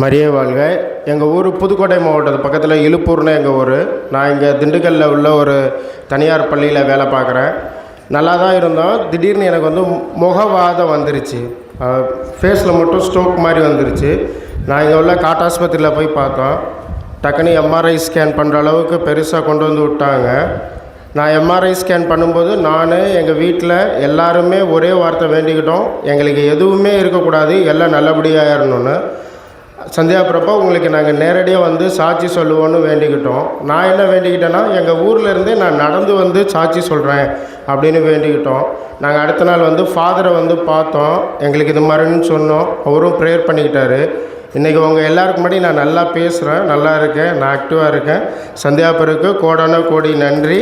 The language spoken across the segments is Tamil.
மரியே வாழ்க. எங்கள் ஊர் புதுக்கோட்டை மாவட்டத்து பக்கத்தில் இழுப்பூர்னு எங்கள் ஊர். நான் இங்கே திண்டுக்கல்லில் உள்ள ஒரு தனியார் பள்ளியில் வேலை பார்க்குறேன். நல்லா தான் இருந்தோம். திடீர்னு எனக்கு வந்து முகவாதம் வந்துருச்சு. ஃபேஸில் மட்டும் ஸ்ட்ரோக் மாதிரி வந்துருச்சு. நான் இங்கே உள்ள காட்டாஸ்பத்திரியில் போய் பார்த்தோம். டக்குன்னு எம்ஆர்ஐ ஸ்கேன் பண்ணுற அளவுக்கு பெருசாக கொண்டு வந்து விட்டாங்க. நான் எம்ஆர்ஐ ஸ்கேன் பண்ணும்போது நான் எங்கள் வீட்டில் எல்லாருமே ஒரே வார்த்தை வேண்டிக்கிட்டோம். எங்களுக்கு எதுவுமே இருக்கக்கூடாது. எல்லாம் நல்லபடியாக இருணுன்னு சந்தியாபுரப்போ உங்களுக்கு நாங்கள் நேரடியாக வந்து சாட்சி சொல்லுவோன்னு வேண்டிக்கிட்டோம். நான் என்ன வேண்டிக்கிட்டேன்னா எங்கள் ஊரில் இருந்தே நான் நடந்து வந்து சாட்சி சொல்கிறேன் அப்படின்னு வேண்டிக்கிட்டோம். நாங்கள் அடுத்த நாள் வந்து ஃபாதரை வந்து பார்த்தோம். எங்களுக்கு இது மாதிரின்னு சொன்னோம். அவரும் ப்ரேயர் பண்ணிக்கிட்டாரு. இன்றைக்கி உங்கள் எல்லாருக்கு முன்னாடி நான் நல்லா பேசுகிறேன் நல்லா இருக்கேன் நான் ஆக்டிவாக இருக்கேன். சந்தியாபுருக்கு கோடான கோடி நன்றி.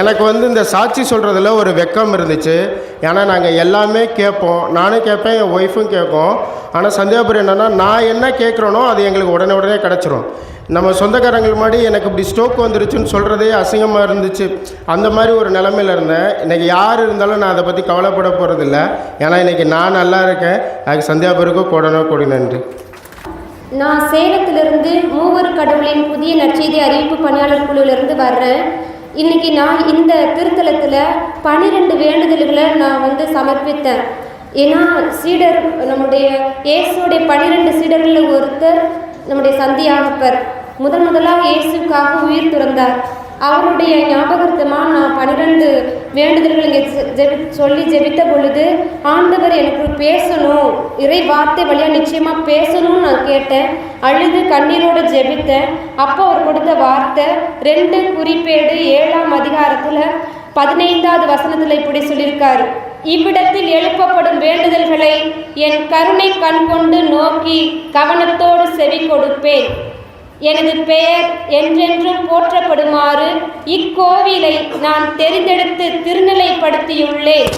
எனக்கு வந்து இந்த சாட்சி சொல்கிறதுல ஒரு வெக்கம் இருந்துச்சு. ஏன்னா நாங்கள் எல்லாமே கேட்போம். நானும் கேட்பேன் என் ஒய்ஃபும் கேட்போம் ஆனால் சந்தியாபுரம் என்னென்னா நான் என்ன கேட்குறேனோ அது எங்களுக்கு உடனே உடனே கிடச்சிரும். நம்ம சொந்தக்காரங்கள் முன்னாடி எனக்கு இப்படி ஸ்ட்ரோக் வந்துருச்சுன்னு சொல்கிறதே அசிங்கமாக இருந்துச்சு. அந்த மாதிரி ஒரு நிலமையில இருந்தேன். இன்றைக்கி யார் இருந்தாலும் நான் அதை பற்றி கவலைப்பட போகிறதில்ல ஏன்னா இன்றைக்கி நான் நல்லா இருக்கேன். அதுக்கு சந்தியாபுருக்கும் கோடான கோடி நன்றி. நான் சேலத்திலிருந்து மூவர் கடவுளின் புதிய நற்செய்தி அறிவிப்பு பணியாளர் குழுவிலிருந்து வர்றேன். இன்னைக்கு நான் இந்த திருத்தலத்தில் பன்னிரெண்டு வேண்டுதல்களை நான் வந்து சமர்ப்பித்தேன். ஏன்னா சீடர் நம்முடைய இயேசுடைய பன்னிரெண்டு சீடர்களில் ஒருத்தர் நம்முடைய சந்தியாகப்பர் முதன் முதலாக இயேசுக்காக உயிர் துறந்தார். அவருடைய ஞாபகார்த்தமாக நான் பன்னிரெண்டு வேண்டுதல்கள் இங்கே ஜெபி சொல்லி ஜெபித்த பொழுது ஆண்டவர் எனக்கு பேசணும். இறை வார்த்தை வழியாக நிச்சயமாக பேசணும்னு நான் கேட்டேன். அழுது கண்ணீரோடு ஜெபித்தேன். அப்போ அவர் கொடுத்த வார்த்தை ரெண்டு குறிப்பேடு ஏழாம் அதிகாரத்தில் பதினைந்தாவது வசனத்தில் இப்படி சொல்லியிருக்காரு. இவ்விடத்தில் எழுப்பப்படும் வேண்டுதல்களை என் கருணை கண் கொண்டு நோக்கி கவனத்தோடு செவி கொடுப்பேன் எனது பெயர் என்றென்றும் போற்றப்படுமாறு இக்கோவிலை நான் தெரிந்தெடுத்து திருநிலைப்படுத்தியுள்ளேன்.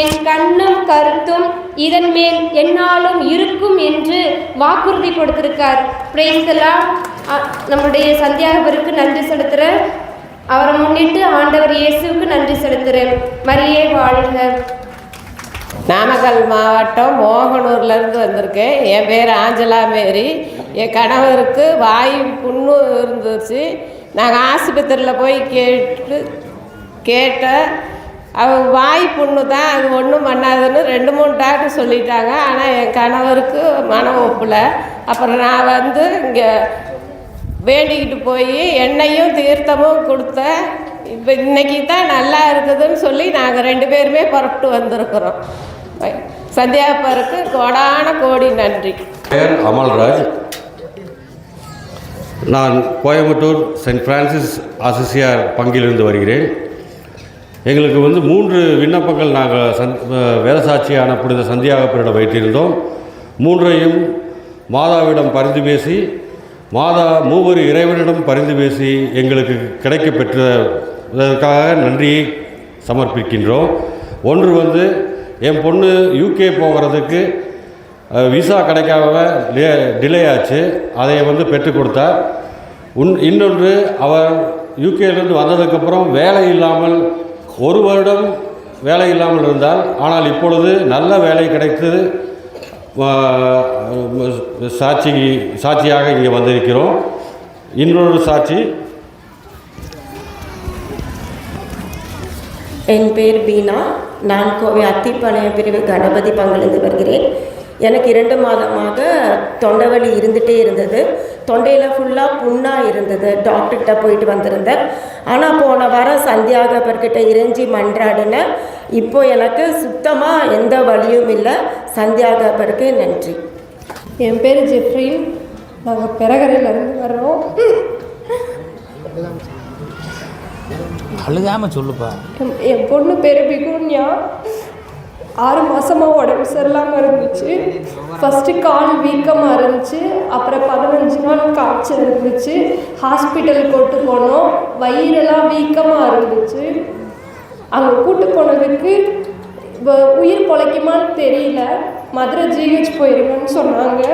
என் கண்ணும் கருத்தும் இதன் மேல் என்னாலும் இருக்கும் என்று வாக்குறுதி கொடுத்திருக்கார். பிரைஸ்தலாம் நம்முடைய சந்தியாகபருக்கு நன்றி செலுத்துகிறேன் அவரை முன்னிட்டு ஆண்டவர் இயேசுவுக்கு நன்றி செலுத்துகிறேன் மரியே வாழ்க. நாமக்கல் மாவட்டம் மோகனூர்லேருந்து வந்திருக்கேன். என் பேர் ஆஞ்சலா மேரி. என் கணவருக்கு வாய் புண்ணு இருந்துச்சு. நாங்கள் ஆஸ்பத்திரியில் போய் கேட்டு கேட்டேன் அவங்க வாய் புண்ணு தான் அது ஒன்றும் பண்ணாதுன்னு ரெண்டு மூணு டாக்டர் சொல்லிட்டாங்க. ஆனால் என் கணவருக்கு மன ஒப்பில். அப்புறம் நான் வந்து இங்கே வேண்டிக்கிட்டு போய் எண்ணெயும் தீர்த்தமும் கொடுத்தேன். இப்போ இன்னைக்கு தான் நல்லா இருக்குதுன்னு சொல்லி நாங்கள் ரெண்டு பேருமே புறப்பட்டு வந்திருக்கிறோம். சந்தியாப்பருக்கு கோடான கோடி நன்றி. பேர் அமல்ராஜ். நான் கோயம்புத்தூர் சென்ட் ஃப்ரான்சிஸ் அசிசியார் பங்கிலிருந்து வருகிறேன். எங்களுக்கு வந்து மூன்று விண்ணப்பங்கள் நாங்கள் சந் வேதசாட்சியான புனித சந்தியாகப்பரிடம் வைத்திருந்தோம். மூன்றையும் மாதாவிடம் பரிந்து பேசி மாதா மூவர் இறைவனிடம் பரிந்து பேசி எங்களுக்கு கிடைக்க பெற்றதற்காக நன்றியை சமர்ப்பிக்கின்றோம். ஒன்று வந்து என் பொண்ணு யூகே போகிறதுக்கு விசா கிடைக்காம டிலே ஆச்சு. அதை வந்து பெற்றுக் கொடுத்தார். உன் இன்னொன்று அவர் யூகேலேருந்து வந்ததுக்கப்புறம் வேலை இல்லாமல் ஒரு வருடம் வேலை இல்லாமல் இருந்தால் ஆனால் இப்பொழுது நல்ல வேலை கிடைத்தது. சாட்சி சாட்சியாக இங்கே வந்திருக்கிறோம். இன்னொரு சாட்சி. என் பேர் பீனா நான் கோவை அத்திப்பாளையம் பிரிவு கணபதி பங்கிலிருந்து வருகிறேன். எனக்கு இரண்டு மாதமாக தொண்டைவலி இருந்துகிட்டே இருந்தது. தொண்டையில் ஃபுல்லாக புண்ணாக இருந்தது. டாக்டர்கிட்ட போயிட்டு வந்திருந்தேன். ஆனால் போன வாரம் சந்தியாகப்பர்கிட்ட இறைஞ்சி மன்றாடினேன் இப்போ எனக்கு சுத்தமாக எந்த வலியும் இல்லை. சந்தியாகப்பருக்கு நன்றி. என் பேர் ஜெஃப்ரின் நாங்கள் பெரகரையிலேருந்து வர்றோம். அழுகாம சொல்லுப்பா. என்- என் பொண்ணு பேர் பிகுன்யா. ஆறு மாதமாக உடம்பு சரியில்லாமல் இருந்துச்சு. ஃபஸ்ட்டு கால் வீக்கமாக இருந்துச்சு. அப்புறம் பதினஞ்சு நாள் காய்ச்சல் இருந்துச்சு. ஹாஸ்பிட்டல் கூட்டு போனோம். வயிறெல்லாம் வீக்கமாக இருந்துச்சு. அங்கே கூட்டு போனதுக்கு உயிர் பொழைக்குமான்னு தெரியல. மதுரை ஜிஹெச் போயிருங்கன்னு சொன்னாங்க.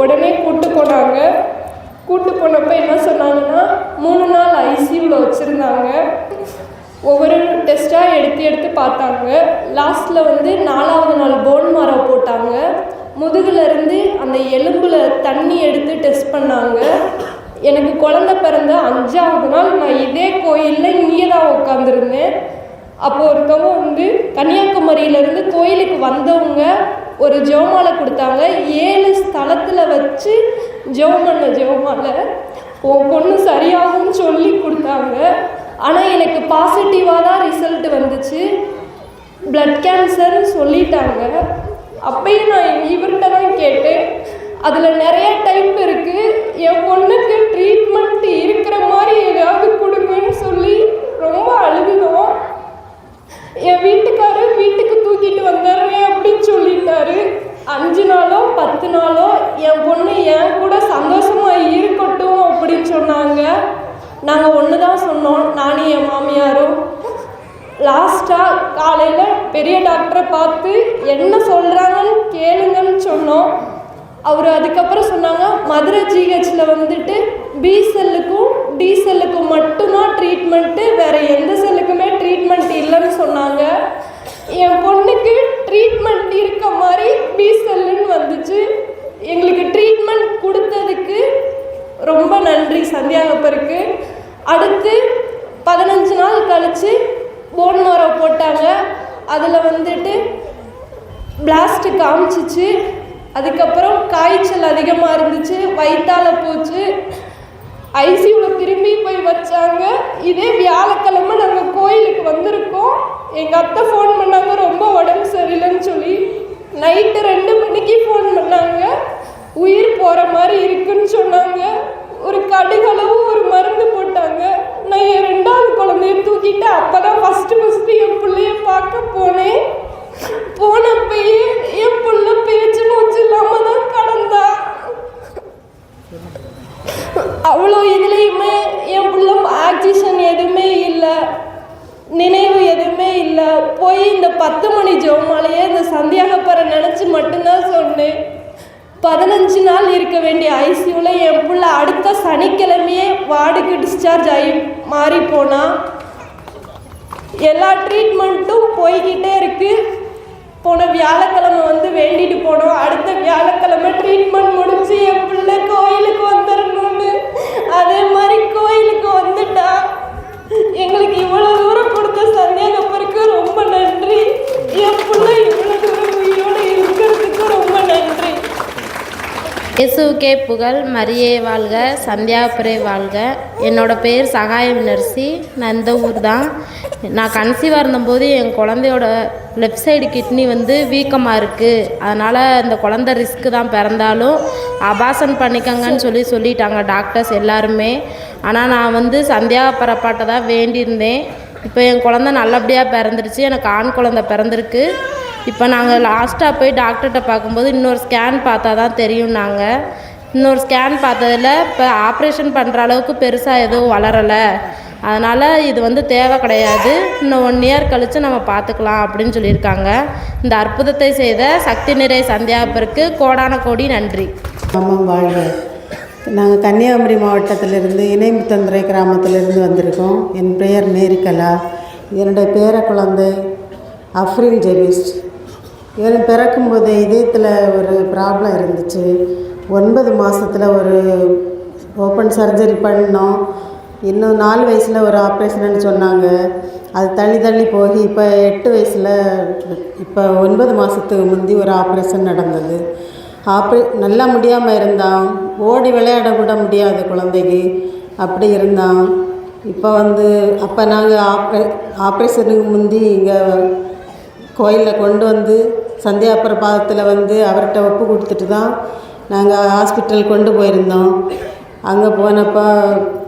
உடனே கூட்டு போனாங்க. கூட்டு போனப்போ என்ன சொன்னாங்கன்னா மூணு நாள் ஐசியூவில் வச்சுருந்தாங்க. ஒவ்வொரு டெஸ்ட்டாக எடுத்து எடுத்து பார்த்தாங்க. லாஸ்ட்டில் வந்து நாலாவது நாள் போன் மாரோ போட்டாங்க. முதுகுலேருந்து அந்த எலும்பில் தண்ணி எடுத்து டெஸ்ட் பண்ணாங்க. எனக்கு குழந்த பிறந்த அஞ்சாவது நாள் நான் இதே கோயிலில் இங்கே தான் உட்காந்துருந்தேன் அப்போ ஒருத்தவங்க வந்து கன்னியாகுமரியிலேருந்து கோயிலுக்கு வந்தவங்க ஒரு ஜெவமாலை கொடுத்தாங்க. ஏழு ஸ்தலத்தில் வச்சு ஜெபம் பண்ண ஜெவமாலை உன் பொண்ணு சரியாகும்னு சொல்லி கொடுத்தாங்க. ஆனால் எனக்கு பாசிட்டிவாக தான் ரிசல்ட் வந்துச்சு. பிளட் கேன்சர்னு சொல்லிட்டாங்க. அப்பயும் நான் இவர்கிட்ட தான் கேட்டேன். அதில் நிறைய டைப் இருக்குது என் பொண்ணுக்கு ட்ரீட்மெண்ட் இருக்கிற மாதிரி ஏதாவது கொடுங்கன்னு சொல்லி ரொம்ப அழுகுதோம் என் வீட்டுக்காரர் வீட்டுக்கு தூக்கிட்டு வந்துடுறேன் அப்படின்னு சொல்லிட்டாரு. அஞ்சு நாளோ பத்து நாளோ என் பொண்ணு என் கூட சந்தோஷமாக இருக்கட்டும் அப்படின்னு சொன்னாங்க. நாங்கள் ஒன்று தான் சொன்னோம் நானும் என் மாமியாரும். லாஸ்ட்டாக காலையில் பெரிய டாக்டரை பார்த்து என்ன சொல்கிறாங்கன்னு கேளுங்கன்னு சொன்னோம். அவர் அதுக்கப்புறம் சொன்னாங்க மதுரை ஜிஹெச்சில் வந்துட்டு பி செல்லுக்கும் டி செல்லுக்கும் மட்டும்தான் ட்ரீட்மெண்ட்டு வேறு எந்த செல்லுக்குமே ட்ரீட்மெண்ட் இல்லைன்னு சொன்னாங்க. என் பொண்ணுக்கு ட்ரீட்மெண்ட் இருக்க மாதிரி பி செல்லுன்னு வந்துச்சு. எங்களுக்கு ட்ரீட்மெண்ட் கொடுத்ததுக்கு ரொம்ப நன்றி சந்தியாகப்பருக்கு. அடுத்து பதினஞ்சு நாள் கழித்து போன் மரோ போட்டாங்க. அதில் வந்துட்டு பிளாஸ்ட்டு காமிச்சிச்சு. அதுக்கப்புறம் காய்ச்சல் அதிகமாக இருந்துச்சு வயிற்றால் போச்சு. ஐசியூவில் திரும்பி போய் வச்சாங்க. இதே வியாழக்கிழமை நாங்கள் கோயிலுக்கு வந்திருக்கோம். எங்கள் அத்தை ஃபோன் பண்ணாங்க ரொம்ப உடம்பு சரியில்லைன்னு சொல்லி. நைட்டு ரெண்டு மணிக்கு ஃபோன் பண்ணாங்க. உயிர் போகிற மாதிரி இருக்குன்னு சொன்னாங்க. ஒரு கடுகளவு ஒரு மருந்து போட்டாங்க. நான் என் ரெண்டாவது குழந்தைய தூக்கிட்டு அப்போ தான் ஃபஸ்ட்டு ஃபஸ்ட்டு என் பிள்ளைய பார்க்க போனேன் போனப்பயே என் புள்ள பேச்சு மூச்சு இல்லாமல் தான் கடந்தா அவ்வளோ இதுலேயுமே என் புள்ள ஆக்சிஜன் எதுவுமே இல்லை நினைவு எதுவுமே இல்லை போய் இந்த பத்து மணி ஜோமாலையே இந்த சந்தியாகப்பரை நினச்சி மட்டும்தான் சொன்னேன் பதினஞ்சு நாள் இருக்க வேண்டிய ஐசியூவில் என் புள்ள அடுத்த சனிக்கிழமையே வார்டுக்கு டிஸ்சார்ஜ் ஆகி மாறி போனா எல்லா ட்ரீட்மெண்ட்டும் போய்கிட்டே இருக்குது போன வியாழக்கிழமை வந்து வேண்டிட்டு போனோம். அடுத்த வியாழக்கிழமை ட்ரீட்மெண்ட் முடிஞ்சு என் பிள்ளை கோயிலுக்கு வந்துடணும்னு அதே மாதிரி கோயிலுக்கு வந்துட்டா. எங்களுக்கு இவ்வளோ தூரம் கொடுத்த சந்தேகப்பருக்கு ரொம்ப நன்றி. என் பிள்ளை இவ்வளோ தூரம் உயிரோடு இருக்கிறதுக்கு ரொம்ப நன்றி இயேசுக்கே புகழ் மரியே வாழ்க சந்தியாபுரே வாழ்க. என்னோட பேர் சகாயம் நர்சி நான் இந்த ஊர் தான் நான் கன்சீவாக இருந்தபோது என் குழந்தையோட லெஃப்ட் சைடு கிட்னி வந்து வீக்கமாக இருக்குது அதனால் இந்த குழந்த ரிஸ்க்கு தான் பிறந்தாலும் அபாசன் பண்ணிக்கங்கன்னு சொல்லி சொல்லிட்டாங்க டாக்டர்ஸ் எல்லாருமே. ஆனால் நான் வந்து சந்தியா பரப்பாட்டை தான் வேண்டியிருந்தேன். இப்போ என் குழந்த நல்லபடியாக பிறந்துருச்சு. எனக்கு ஆண் குழந்த பிறந்திருக்கு. இப்போ நாங்கள் லாஸ்ட்டாக போய் டாக்டர்கிட்ட பார்க்கும்போது இன்னொரு ஸ்கேன் பார்த்தா தான் தெரியும் நாங்கள் இன்னொரு ஸ்கேன் பார்த்ததில் இப்போ ஆப்ரேஷன் பண்ணுற அளவுக்கு பெருசாக எதுவும் வளரலை. அதனால் இது வந்து தேவை கிடையாது. இன்னும் ஒன் இயர் கழித்து நம்ம பார்த்துக்கலாம் அப்படின்னு சொல்லியிருக்காங்க. இந்த அற்புதத்தை செய்த சக்தி நிறை சந்தியாபருக்கு கோடான கோடி நன்றி. ஆமாம் வாழ்க. நாங்கள் கன்னியாகுமரி மாவட்டத்திலிருந்து இணைமுத்தந்துறை கிராமத்திலிருந்து வந்திருக்கோம். என் பெயர் நேரிக்கலா என்னுடைய பேர குழந்தை அஃப்ரின் ஜெபிஸ்ட் இவன் பிறக்கும்போது இதயத்தில் ஒரு ப்ராப்ளம் இருந்துச்சு. ஒன்பது மாதத்தில் ஒரு ஓப்பன் சர்ஜரி பண்ணோம். இன்னும் நாலு வயசில் ஒரு ஆப்ரேஷன்னு சொன்னாங்க. அது தள்ளி தள்ளி போய் இப்போ எட்டு வயசில் இப்போ ஒன்பது மாதத்துக்கு முந்தி ஒரு ஆப்ரேஷன் நடந்தது. ஆப்ரே நல்லா முடியாமல் இருந்தான். ஓடி விளையாட கூட முடியாது குழந்தைக்கு அப்படி இருந்தான். இப்போ வந்து அப்போ நாங்கள் ஆப்ரே ஆப்ரேஷனுக்கு முந்தி இங்கே கோயிலில் கொண்டு வந்து சந்தியாபுர பாதத்தில் வந்து அவர்கிட்ட ஒப்பு கொடுத்துட்டு தான் நாங்கள் ஹாஸ்பிட்டல் கொண்டு போயிருந்தோம். அங்கே போனப்போ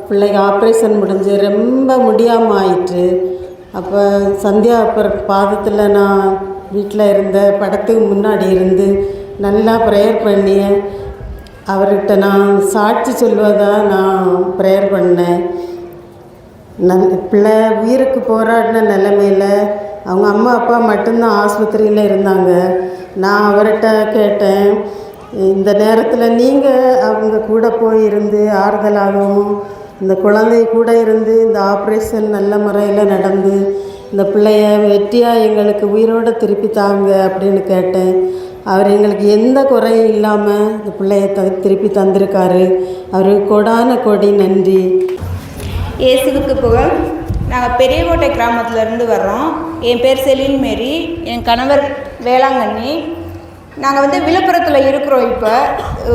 பிள்ளைக்கு ஆப்ரேஷன் முடிஞ்சு ரொம்ப முடியாமல் ஆயிட்டு அப்போ சந்தியாபுர பாதத்தில் நான் வீட்டில் இருந்த படத்துக்கு முன்னாடி இருந்து நல்லா ப்ரேயர் பண்ணி அவர்கிட்ட நான் சாட்சி சொல்வதாக நான் ப்ரேயர் பண்ணேன். நல் பிள்ளை உயிருக்கு போராடின நிலமையில் அவங்க அம்மா அப்பா மட்டும்தான் ஆஸ்பத்திரியில் இருந்தாங்க. நான் அவர்கிட்ட கேட்டேன் இந்த நேரத்தில் நீங்கள் அவங்க கூட போய் இருந்து ஆறுதலாகவும் இந்த குழந்தை கூட இருந்து இந்த ஆப்ரேஷன் நல்ல முறையில் நடந்து இந்த பிள்ளைய வெற்றியாக எங்களுக்கு உயிரோடு திருப்பி தாங்க அப்படின்னு கேட்டேன். அவர் எங்களுக்கு எந்த குறையும் இல்லாமல் இந்த பிள்ளைய த திருப்பி தந்திருக்காரு. அவருக்கு கொடான கொடி நன்றி. இயேசுவுக்கு புகழ். நாங்கள் பெரியகோட்டை கிராமத்துலேருந்து வர்றோம். என் பேர் செலின் மேரி என் கணவர் வேளாங்கண்ணி. நாங்கள் வந்து விழுப்புரத்தில் இருக்கிறோம் இப்போ.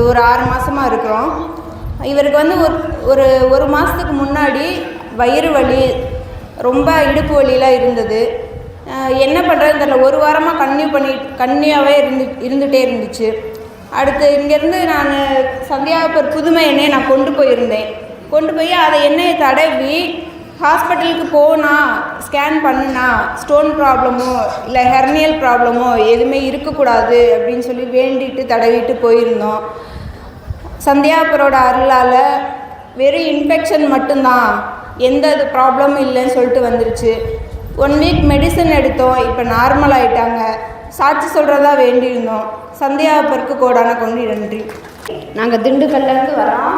ஒரு ஆறு மாதமாக இருக்கிறோம். இவருக்கு வந்து ஒரு ஒரு ஒரு மாதத்துக்கு முன்னாடி வயிறு வலி ரொம்ப இடுப்பு வலியெலாம் இருந்தது. என்ன பண்ணுறதுன்னு தெரியல. ஒரு வாரமாக கன்னியூ பண்ணி கன்னியாகவே இருந்து இருந்துகிட்டே இருந்துச்சு. அடுத்து இங்கேருந்து நான் சந்தியாபுர் புதுமை எண்ணெயை நான் கொண்டு போயிருந்தேன். கொண்டு போய் அதை எண்ணெயை தடவி ஹாஸ்பிட்டலுக்கு போனா ஸ்கேன் பண்ணுனா ஸ்டோன் ப்ராப்ளமோ இல்லை ஹெர்னியல் ப்ராப்ளமோ எதுவுமே இருக்கக்கூடாது அப்படின்னு சொல்லி வேண்டிட்டு தடவிட்டு போயிருந்தோம். சந்தியாபுரோட அருளால் வெறும் இன்ஃபெக்ஷன் மட்டும்தான் எந்த இது ப்ராப்ளமும் இல்லைன்னு சொல்லிட்டு வந்துருச்சு. ஒன் வீக் மெடிசன் எடுத்தோம் இப்போ நார்மல் ஆகிட்டாங்க சாட்சி சொல்கிறதா வேண்டியிருந்தோம். சந்தியாபுருக்கு கோடான கொண்டு நன்றி. நாங்கள் திண்டுக்கல்லேருந்து வரோம்.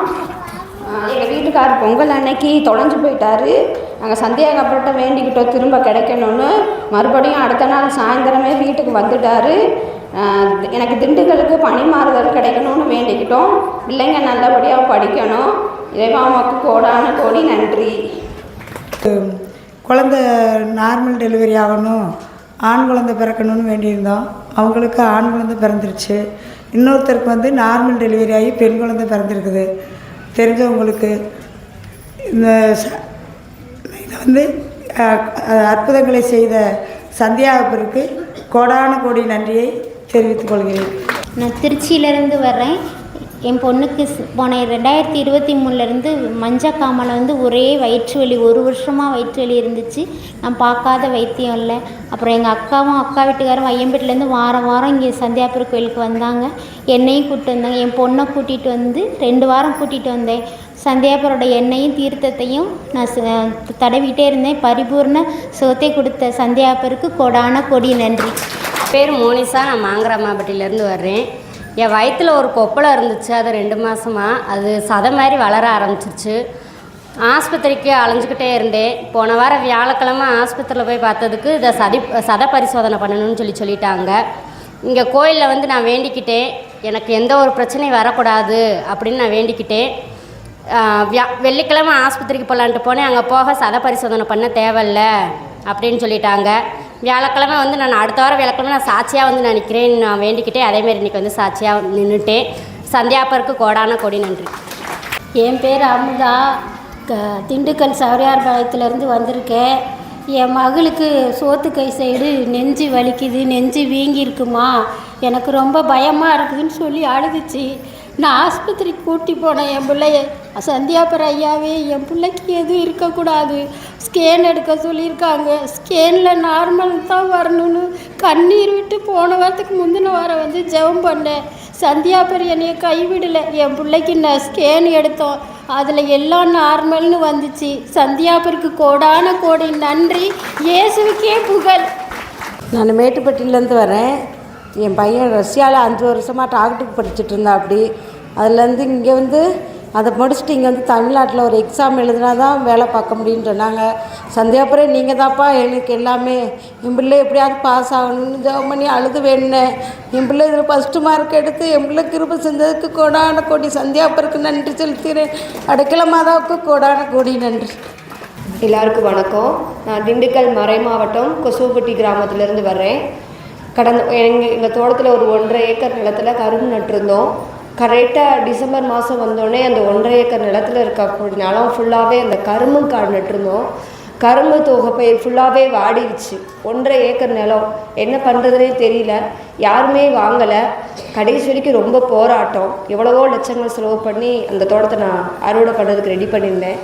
எங்கள் வீட்டுக்கார் பொங்கல் அன்னைக்கு தொலைஞ்சு போயிட்டாரு. நாங்கள் சந்தியாகப்பட்ட வேண்டிக்கிட்டோம் திரும்ப கிடைக்கணும்னு. மறுபடியும் அடுத்த நாள் சாயந்தரமே வீட்டுக்கு வந்துட்டாரு. எனக்கு திண்டுக்கலுக்கு பணி மாறுதல் கிடைக்கணும்னு வேண்டிக்கிட்டோம். பிள்ளைங்க நல்லபடியாக படிக்கணும். இறைவாமாவுக்கு கோடான கோடி நன்றி. குழந்த நார்மல் டெலிவரி ஆகணும். ஆண் குழந்தை பிறக்கணும்னு வேண்டியிருந்தோம். அவங்களுக்கு ஆண் குழந்தை பிறந்துருச்சு. இன்னொருத்தருக்கு வந்து நார்மல் டெலிவரி ஆகி பெண் குழந்தை பிறந்திருக்குது. தெரிஞ்சவங்களுக்கு இந்த ச- இதை வந்து அற்புதங்களை செய்த சந்தியாவிற்கு கோடான கோடி நன்றியை தெரிவித்துக் கொள்கிறேன். நான் திருச்சியிலேருந்து வர்றேன். என் பொண்ணுக்கு போன ரெண்டாயிரத்தி இருபத்தி மூணுலேருந்து மஞ்சக்காமலை வந்து ஒரே வயிற்று வலி ஒரு வருஷமாக வயிற்று வலி இருந்துச்சு. நான் பார்க்காத வைத்தியம் இல்லை. அப்புறம் எங்கள் அக்காவும் அக்கா வீட்டுக்காரும் ஐயம்பேட்டிலேருந்து வாரம் வாரம் இங்கே சந்தியாபுர கோயிலுக்கு வந்தாங்க. என்னையும் கூப்பிட்டு வந்தாங்க. என் பொண்ணை கூட்டிகிட்டு வந்து ரெண்டு வாரம் கூட்டிகிட்டு வந்தேன். சந்தியாபுரோட எண்ணெயும் தீர்த்தத்தையும் நான் தடவிட்டே இருந்தேன். பரிபூர்ண சுகத்தை கொடுத்த சந்தியாபருக்கு கொடான கொடி நன்றி. பேர் மோனிசா. நான் மாங்கராமாப்பட்டியிலேருந்து வர்றேன். என் வயிற்றில் ஒரு கொப்பளம் இருந்துச்சு அது ரெண்டு மாதமாக அது சதை மாதிரி வளர ஆரம்பிச்சிருச்சு. ஆஸ்பத்திரிக்கு அலைஞ்சிக்கிட்டே இருந்தேன். போன வாரம் வியாழக்கிழமை ஆஸ்பத்திரியில் போய் பார்த்ததுக்கு இதை சதி சத பரிசோதனை பண்ணணும்னு சொல்லி சொல்லிட்டாங்க. இங்கே கோயிலில் வந்து நான் வேண்டிக்கிட்டேன். எனக்கு எந்த ஒரு பிரச்சனையும் வரக்கூடாது அப்படின்னு நான் வேண்டிக்கிட்டேன். வியா வெள்ளிக்கிழமை ஆஸ்பத்திரிக்கு போகலான்ட்டு போனேன். அங்கே போக சத பரிசோதனை பண்ண தேவையில்ல அப்படின்னு சொல்லிட்டாங்க. வியாழக்கிழமை வந்து நான் அடுத்த வாரம் வியாழக்கிழமை நான் சாட்சியாக வந்து நான் நிற்கிறேன் நான் வேண்டிக்கிட்டே அதேமாரி இன்றைக்கி வந்து சாட்சியாக நின்றுட்டேன் சந்தியாப்பருக்கு கோடான கொடி நன்றி. என் பேர் அமுதா. க திண்டுக்கல் சௌரியார்பாளையத்துலேருந்து வந்திருக்கேன். என் மகளுக்கு சோத்து கை சைடு நெஞ்சு வலிக்குது நெஞ்சு வீங்கியிருக்குமா? எனக்கு ரொம்ப பயமாக இருக்குதுன்னு சொல்லி அழுதுச்சு. நான் ஆஸ்பத்திரிக்கு கூட்டி போனேன். என் பிள்ளைய சந்தியாபர் ஐயாவே என் பிள்ளைக்கு எதுவும் இருக்கக்கூடாது. ஸ்கேன் எடுக்க சொல்லியிருக்காங்க. ஸ்கேனில் நார்மல் தான் வரணும்னு கண்ணீர் விட்டு போன வாரத்துக்கு முந்தின வாரம் வந்து ஜெபம் பண்ணேன். சந்தியாபர் என்னையை கைவிடலை. என் பிள்ளைக்கு நான் ஸ்கேன் எடுத்தோம். அதில் எல்லாம் நார்மல்னு வந்துச்சு. சந்தியாபருக்கு கோடான கோடி நன்றி. இயேசுக்கே புகழ். நான் மேட்டுப்பட்டியிலேருந்து வரேன். என் பையன் ரஷ்யாவில் அஞ்சு வருஷமாக டாக்டருக்கு படிச்சுட்டு இருந்தா அப்படி. அதுலேருந்து இங்கே வந்து அதை முடிச்சுட்டு இங்கே வந்து தமிழ்நாட்டில் ஒரு எக்ஸாம் எழுதினா தான் வேலை பார்க்க முடியும்னு சொன்னாங்க. சந்தியாபுரம் நீங்கள் தான்ப்பா எனக்கு எல்லாமே. என் பிள்ளை எப்படியாவது பாஸ் ஆகணும்னு ஜெபம் பண்ணி அழுது வேணுனேன் என் பிள்ளை இதில் ஃபஸ்ட்டு மார்க் எடுத்து என் பிள்ளை கிருப செஞ்சதுக்கு கோடான கோடி சந்தியாபுரக்கு நன்றி செலுத்துகிறேன். அடைக்கல மாதாவுக்கு கோடான கோடி நன்றி. எல்லாருக்கும் வணக்கம். நான் திண்டுக்கல் மறை மாவட்டம் கொசுவப்பட்டி கிராமத்திலேருந்து வர்றேன். கடந்த எங்கள் எங்கள் தோட்டத்தில் ஒரு ஒன்றரை ஏக்கர் நிலத்தில் கரும்பு நட்டிருந்தோம். கரெக்டாக டிசம்பர் மாதம் வந்தோடனே அந்த ஒன்றரை ஏக்கர் நிலத்தில் இருக்கக்கூடிய நிலம் ஃபுல்லாகவே அந்த கரும்பு காடு நட்டுருந்தோம் கரும்பு தொகைப்பயிர் ஃபுல்லாகவே வாடிடுச்சு. ஒன்றரை ஏக்கர் நிலம். என்ன பண்ணுறதுனே தெரியல. யாருமே வாங்கலை. கடைசி வரைக்கும் ரொம்ப போராட்டம். எவ்வளவோ லட்சங்கள் செலவு பண்ணி அந்த தோட்டத்தை நான் அறுவடை பண்ணுறதுக்கு ரெடி பண்ணியிருந்தேன்.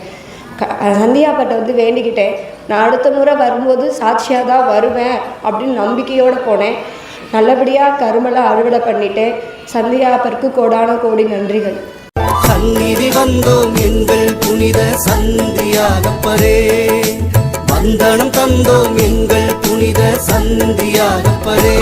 க சந்தியாப்பட்டை வந்து வேண்டிக்கிட்டேன். நான் அடுத்த முறை வரும்போது சாட்சியாக தான் வருவேன் அப்படின்னு நம்பிக்கையோடு போனேன். நல்லபடியாக கரும்பெல்லாம் அறுவடை பண்ணிட்டேன். சந்தியாப்பருக்கு கோடான கோடி நன்றிகள். சந்நிதி வந்தோம் எங்கள் புனித சந்தியாகப்பரே. வந்தனம் தந்தோம் எங்கள் புனித சந்தியாகப்பரே.